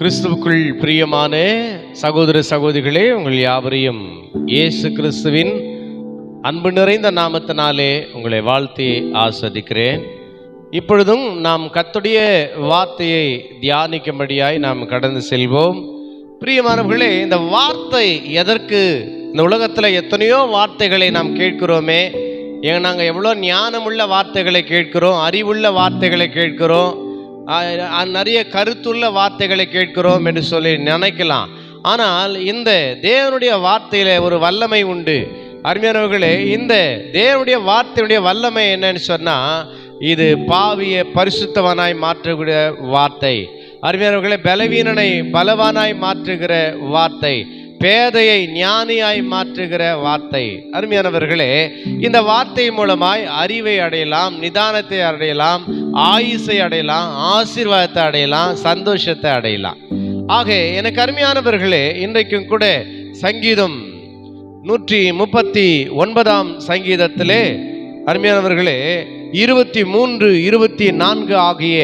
கிறிஸ்துவுக்குள் பிரியமான சகோதர சகோதரிகளே உங்கள் யாவரையும் இயேசு கிறிஸ்துவின் அன்பு நிறைந்த நாமத்தினாலே உங்களை வாழ்த்தி ஆஸ்வதிக்கிறேன். இப்பொழுதும் நாம் கத்துடைய வார்த்தையை தியானிக்கும்படியாய் நாம் கடந்து செல்வோம். பிரியமானவர்களே இந்த வார்த்தை எதற்கு? இந்த உலகத்தில் எத்தனையோ வார்த்தைகளை நாம் கேட்கிறோமே. ஏன் நாங்கள் எவ்வளோ ஞானமுள்ள வார்த்தைகளை கேட்கிறோம் அறிவுள்ள வார்த்தைகளை கேட்கிறோம். நிறைய கருத்துள்ள வார்த்தைகளை கேட்கிறோம் என்று சொல்லி நினைக்கலாம். ஆனால் இந்த தேவனுடைய வார்த்தையில ஒரு வல்லமை உண்டு. அருமையானவர்களே இந்த தேவனுடைய வார்த்தையுடைய வல்லமை என்னன்னு சொன்னா இது பாவிய பரிசுத்தவனாய் மாற்றக்கூடிய வார்த்தை. அருமையானவர்களே பலவீனனை பலவானாய் மாற்றுகிற வார்த்தை. பேதையை ஞானியாய் மாற்றுகிற வார்த்தை. அருமையானவர்களே இந்த வார்த்தை மூலமாய் அறிவை அடையலாம் நிதானத்தை அடையலாம் ஆயுசை அடையலாம் ஆசீர்வாதத்தை அடையலாம் சந்தோஷத்தை அடையலாம். ஆக எனக்கு அருமையானவர்களே இன்றைக்கும் கூட சங்கீதம் நூற்றி முப்பத்தி ஒன்பதாம் சங்கீதத்திலே அருமையானவர்களே இருபத்தி மூன்று இருபத்தி நான்கு ஆகிய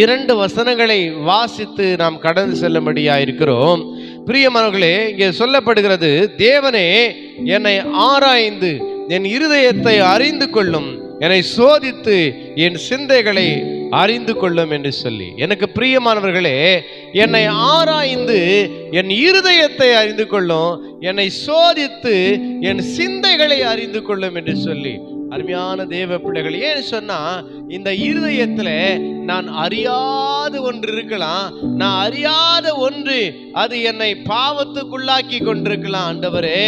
இரண்டு வசனங்களை வாசித்து நாம் கடந்து செல்லும்படியா இருக்கிறோம் பிரியமானவர்களே இங்கே சொல்லப்படுகிறது தேவனே என்னை ஆராய்ந்து என் இருதயத்தை அறிந்து கொள்ளும் என்னை சோதித்து என் சிந்தைகளை அறிந்து கொள்ளும் என்று சொல்லி. எனக்கு பிரியமானவர்களே என்னை ஆராய்ந்து என் இருதயத்தை அறிந்து கொள்ளும் என்னை சோதித்து என் சிந்தைகளை அறிந்து கொள்ளும் என்று சொல்லி. அருமையான தேவ பிள்ளைகள் ஏன் சொன்னா இந்த இருதயத்துல நான் அறியாத ஒன்று இருக்கலாம். நான் அறியாத ஒன்று அது என்னை பாவத்துக்குள்ளாக்கி கொண்டிருக்கலாம் ஆண்டவரே.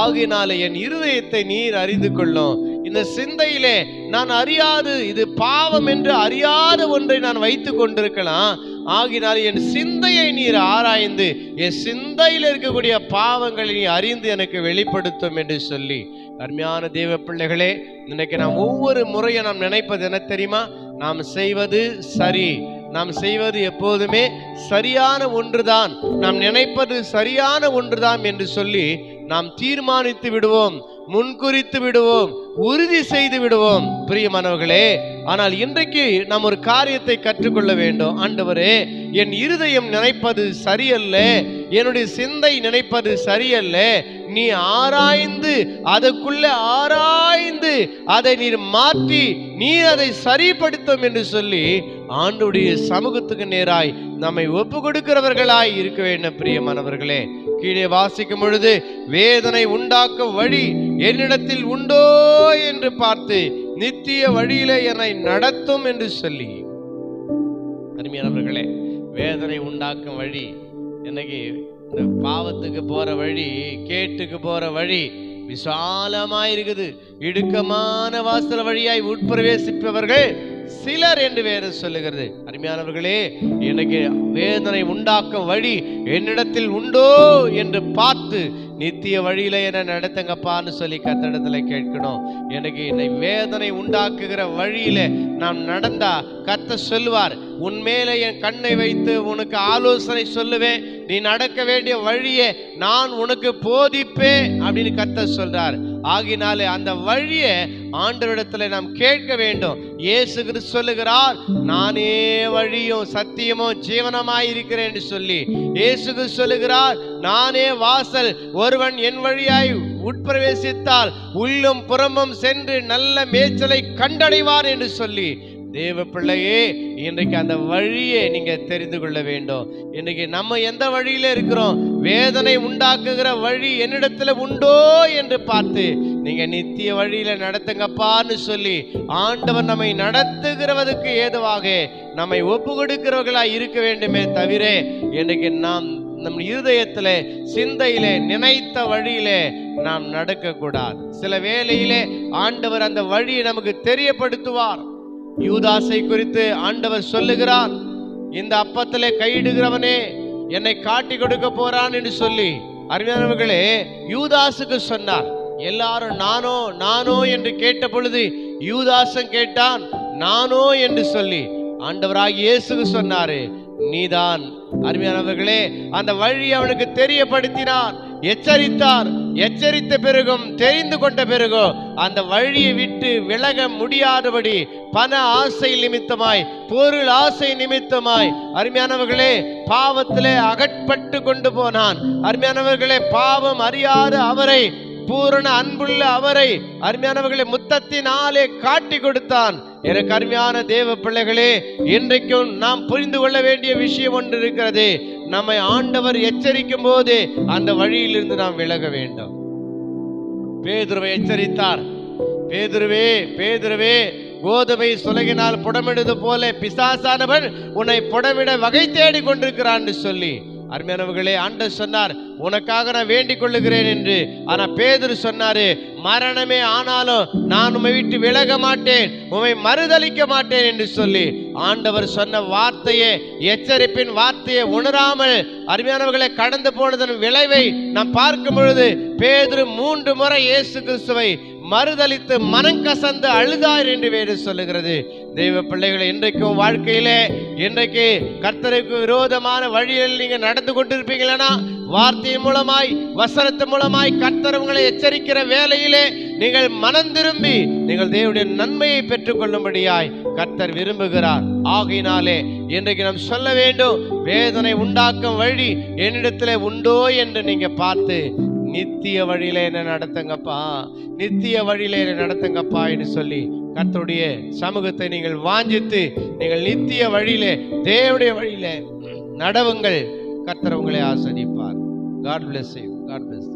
ஆகினால என் இருதயத்தை நீர் அறிந்து கொள்ளும். இந்த சிந்தையிலே நான் அறியாது இது பாவம் என்று அறியாத ஒன்றை நான் வைத்து கொண்டிருக்கலாம். ஆகினால் என் சிந்தையை நீர் ஆராய்ந்து என் சிந்தையில் இருக்கக்கூடிய பாவங்களை நீ அறிந்து எனக்கு வெளிப்படுத்தும் என்று சொல்லி அருமையான தேவ பிள்ளைகளே இன்னைக்கு நாம் ஒவ்வொரு முறையை நாம் நினைப்பது என்ன தெரியுமா? நாம் செய்வது சரி. நாம் செய்வது எப்போதுமே சரியான ஒன்றுதான். நாம் நினைப்பது சரியான ஒன்றுதான் என்று சொல்லி நாம் தீர்மானித்து விடுவோம் முன்குறித்து விடுவோம் உறுதி செய்து விடுவோம். பிரியமானவர்களே ஆனால் இன்றைக்கு நாம் ஒரு காரியத்தை கற்றுக்கொள்ள வேண்டும். ஆண்டவரே என் இருதயம் நினைப்பது சரியல்ல? என்னுடைய சிந்தை நினைப்பது சரியல்ல? நீ ஆராய்ந்து அதற்குள்ள ஆராய்ந்து அதை நீர் மாற்றி நீ அதை சரிப்படுத்தும் என்று சொல்லி ஆண்டுடைய சமூகத்துக்கு நேராய் நம்மை ஒப்பு கொடுக்கிறவர்களாய் இருக்க வேண்டும் பிரியமானவர்களே கீழே வாசிக்கும் பொழுது வேதனை உண்டாக்கும் வழி என்னிடத்தில் உண்டோ என்று பார்த்து நித்திய வழியிலே என்னை நடத்தும் என்று சொல்லி. அருமையானவர்களே வேதனை உண்டாக்கும் வழி இன்னைக்கு இந்த பாவத்துக்கு போற வழி கேட்டுக்கு போற வழி விசாலமாக இருக்குது இடுக்கமான வாசல் வழியாய் உட்பிரவேசிப்பவர்கள் சிலர் என்று வேறு சொல்லுகிறது. அருமையானவர்களே எனக்கு வேதனை உண்டாக்கும் வழி என்னிடத்தில் உண்டோ என்று பார்த்து நித்திய வழியில என்ன நடத்துங்கப்பான்னு சொல்லி கத்தடத்துல கேட்கணும். எனக்கு என்னை வேதனை உண்டாக்குகிற வழியில நாம் நடந்தா கத்த சொல்லுவார் உன்மேல என் கண்ணை வைத்து உனக்கு ஆலோசனை சொல்லுவேன் நீ நடக்க வேண்டிய வழியை நான் உனக்கு போதிப்பேன் அப்படின்னு கத்த சொல்றார். ஆகினாலே அந்த வழியை ஆண்டவரிடத்துல நாம் கேட்க வேண்டும். இயேசு கிறிஸ்து சொல்லுகிறார் நானே வழியும் சத்தியமும் ஜீவனமாய் இருக்கிறேன் என்று சொல்லி. இயேசு கிறிஸ்து சொல்லுகிறார் நானே வாசல் ஒருவன் என் வழியாய் உட்பிரவேசித்தால் உள்ளும் புறமும் சென்று நல்ல மேய்ச்சலை கண்டடைவார் என்று சொல்லி. தேவ பிள்ளையே இன்றைக்கு அந்த வழியை நீங்க தெரிந்து கொள்ள வேண்டும். இன்னைக்கு நம்ம எந்த வழியில இருக்கிறோம்? வேதனை உண்டாக்குகிற வழி என்னிடத்துல உண்டோ என்று பார்த்து நீங்க நித்திய வழியில நடத்துங்கப்பான்னு சொல்லி ஆண்டவர் நம்மை நடத்துகிறவதற்கு ஏதுவாக நம்மை ஒப்பு கொடுக்கிறவர்களா இருக்க வேண்டுமே தவிர இன்னைக்கு நாம் நம் இருதயத்தில் சிந்தையிலே நினைத்த வழியிலே நாம் நடக்கக்கூடாது. சில வேளையிலே ஆண்டவர் அந்த வழியை நமக்கு தெரியப்படுத்துவார். யூதாசை குறித்து ஆண்டவர் சொல்லுகிறார் இந்த அப்பத்திலே கையிடுகிறவனே என்னை காட்டி கொடுக்க போறான் என்று சொல்லி. அருமையானவர்களே யூதாசுக்கு சொன்னார் எல்லாரும் நானோ நானோ என்று கேட்ட பொழுது யூதாசன் கேட்டான் நானோ என்று சொல்லி. ஆண்டவராக இயேசுக்கு சொன்னாரு நீதான். அருமையானவர்களே அந்த வழி அவனுக்கு தெரியப்படுத்தினார் எச்சரித்தார் எச்சரித்த பிறகும் தெரிந்து கொண்ட பிறகோ அந்த வழியை விட்டு விலக முடியாதபடி பண ஆசை நிமித்தமாய் பொருள் ஆசை நிமித்தமாய் அருமையானவர்களே பாவத்திலே அகட்பட்டு கொண்டு போனான். அருமையானவர்களே பாவம் அறியாத அவரை பூரண அன்புள்ள அவரை அருமையானவர்களை முத்தத்தினாலே காட்டி கொடுத்தான். எனக்கு அருமையான தேவ பிள்ளைகளே இன்றைக்கும் நாம் புரிந்து கொள்ள வேண்டிய விஷயம் ஒன்று இருக்கிறது. நம்மை ஆண்டவர் எச்சரிக்கும் போது அந்த வழியிலிருந்து நாம் விலக வேண்டும். பேதுருவை எச்சரித்தார். பேதுருவே பேதுருவே கோதுமை சுலகினால் புடமிடுவது போல பிசாசானவன் உன்னை புடமிட வகை தேடி கொண்டிருக்கிறான் சொல்லி அருமையானவர்களே ஆண்டவர் சொன்னார் உனக்காக நான் வேண்டிக் கொள்ளுகிறேன் என்று. ஆனா பேதுரு சொன்னாரு மரணமே ஆனாலும் நான் உமை விட்டு விலக மாட்டேன் உமை மறுதலிக்க மாட்டேன் என்று சொல்லி. ஆண்டவர் சொன்ன வார்த்தையை எச்சரிப்பின் வார்த்தையை உணராமல் அருமையானவர்களை கடந்து போனதன் விளைவை நாம் பார்க்கும் பொழுது பேதுரு மூன்று முறை இயேசு கிறிஸ்துவை மறுதலித்து மனங்கசந்து அழுதார் என்று வேறு சொல்லுகிறது. தெய்வ பிள்ளைகளை இன்றைக்கும் வாழ்க்கையிலே இன்றைக்கு கர்த்தருக்கு விரோதமான வழியில் நீங்க நடந்து கொண்டிருப்பீங்களா வார்த்தையின் மூலமாய் வசனத்தின் மூலமாய் கர்த்தர் உங்களை எச்சரிக்கிற வேலையிலே நீங்கள் மனம் திரும்பி நீங்கள் தேவனுடைய நன்மையை பெற்றுக்கொள்ளும்படியாய் கர்த்தர் விரும்புகிறார். ஆகையினாலே இன்றைக்கு நாம் சொல்ல வேண்டும் வேதனை உண்டாக்கும் வழி என்னிடத்திலே உண்டோ என்று நீங்க பார்த்து நித்திய வழியில என்ன நடத்துங்கப்பா நித்திய வழியில என்ன நடத்துங்கப்பா என்று சொல்லி கர்த்தருடைய சமூகத்தை நீங்கள் வாஞ்சித்து நீங்கள் நித்திய வழியிலே தேவடைய வழியிலே நடவுங்கள். கர்த்தர் உங்களை ஆசரிப்பார் God bless you God bless